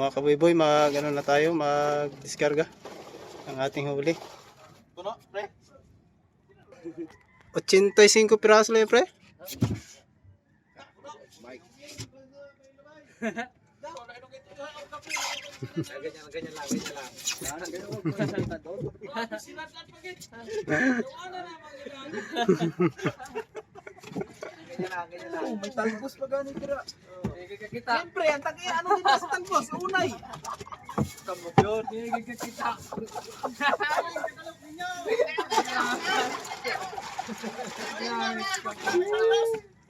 Mga kaboy-boy, mag ano na tayo, mag diskarga ang ating huli. Puno, pre. 85 piraso lang yun, pre. Ganyan, ganyan lang, ganyan lang. Ganyan lang. Oh, may talbos pa gani tira. Kita. Siyempre, ang taki ano din sa talbos, unay. Kamot yun. Kita.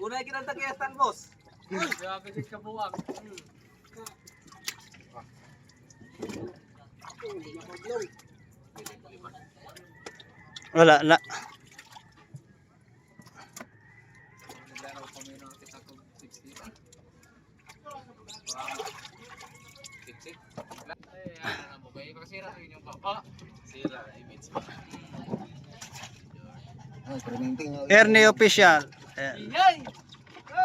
Unay kinanta kaya talbos. Grabe si kabuwag. Wala na. Ng kita ko 60. Tiksik. Eh, ano na mo kayo kasira sa inyong papa. Sira, pa. Ernie official. Yay! Go!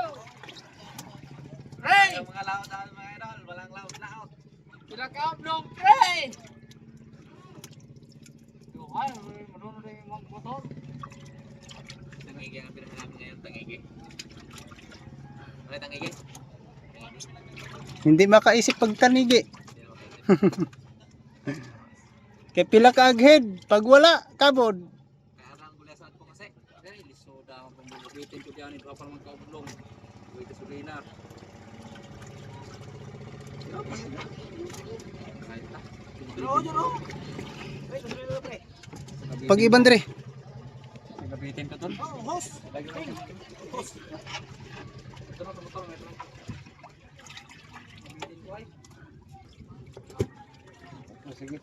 Mga laot dahil mga idol, walang laot laot. Pinakaam ng Ray! Ay, marunong na yung mga motor. Tangigi ang pinakalam ngayon, tangigi. Ano tangigi? Hindi makaisip pagtanigi. Kaya pila ka aghead. Pag wala, kabod. Kaya ang gulasan ko kasi. Dahil lisoda ang pambulubitin ko dyan. Ito pa mga kaulong. Wait, sulina. Kahit na. Pero Sige,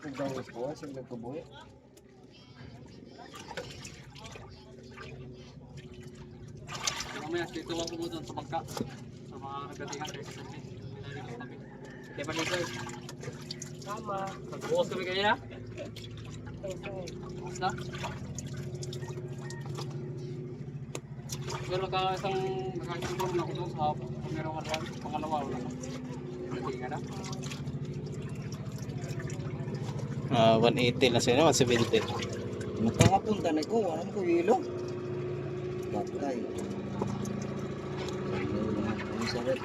kung daw ko, sige ko buhay. Mamaya, dito ako mo doon sa bangka. Sa mga nagdatingan kayo sa tabi. Kaya pa dito. Tama. Nag-buhos kami kanina. Buhos na. Pero ka isang nakakitulong na ako doon sa pangalawang araw, pangalawa wala na. Nagdatingan na. Ah, 180 na sila, 170. Nakapunta na ko, ano ko hilo? Batay. Ang sarap.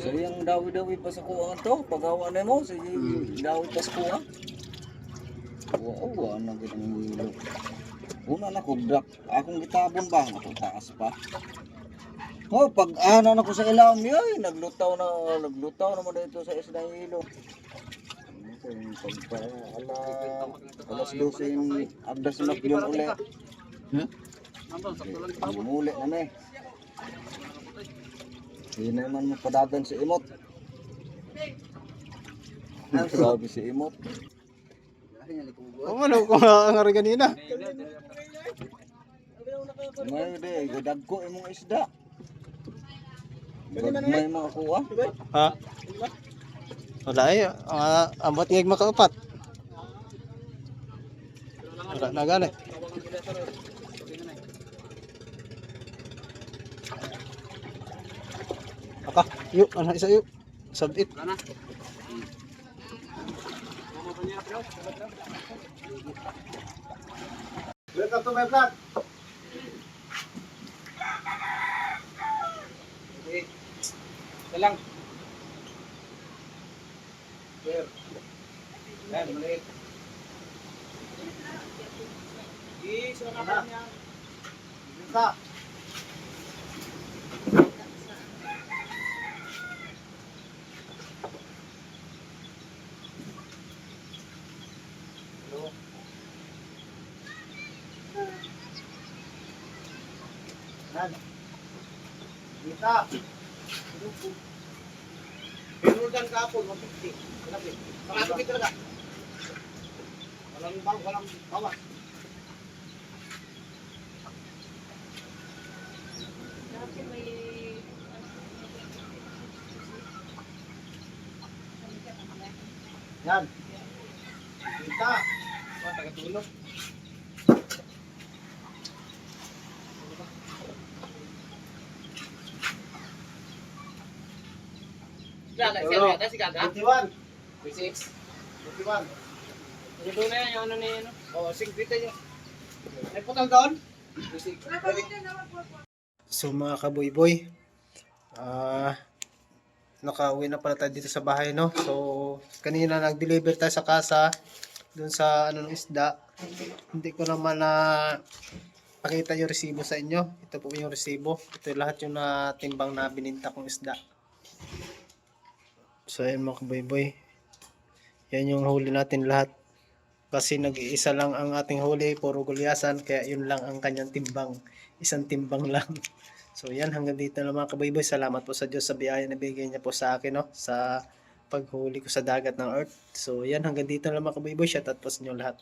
So yung dawi-dawi pa sa kuwangan to, pagawa na mo, sige dawi pa sa kuwang. Oo, oh, ano kitang hilo. Una na kubdak, akong gitabon ba? Ako taas pa. Oh, pag ano na ko sa ilaw yoy, naglutaw na, naglutaw naman dito sa isda ng yung pagpa, ala, alas 12 yung abdas na yun uli. Hmm? Mo. Muli na me. Hindi naman mo padagan si Imot. Grabe si Imot. Oh, ano ko ang ari kanina? Ngayon de, gadag ko imong isda. May mga kuha. Ha? Wala ay, uh, ambot ngig makaupat. Wala na gani. Aka, yuk, ano isa yuk. Sabit. Wala na. Mama pa niya, bro. Welcome to my vlog. Ito lang. Sir. Yan, maliit. Isa na niya. Isa. Isa. Pinuldan ka po, 150. Malaki. Malaki talaga. Walang bang, walang bawas. Yan. Kita. Oh, tagatulog. Gaga, si Gaga, si Gaga. 21. 26. 21. Ano doon na yan, yung ano ni ano? Oh, 50 yun. May putang doon? 26. So mga kaboy-boy, ah nakauwi na pala tayo dito sa bahay, no? So, kanina nag-deliver tayo sa casa dun sa ano ng isda. Hindi ko naman na pakita yung resibo sa inyo. Ito po yung resibo. Ito lahat yung natimbang na bininta kong isda. So, ayan mga. Yan yung huli natin lahat. Kasi nag-iisa lang ang ating huli, puro gulyasan, kaya yun lang ang kanyang timbang. Isang timbang lang. So yan, hanggang dito na mga kabayboy. Salamat po sa Diyos sa biyaya na bigay niya po sa akin, no? Sa paghuli ko sa dagat ng earth. So yan, hanggang dito na mga kabayboy. Shout out po lahat.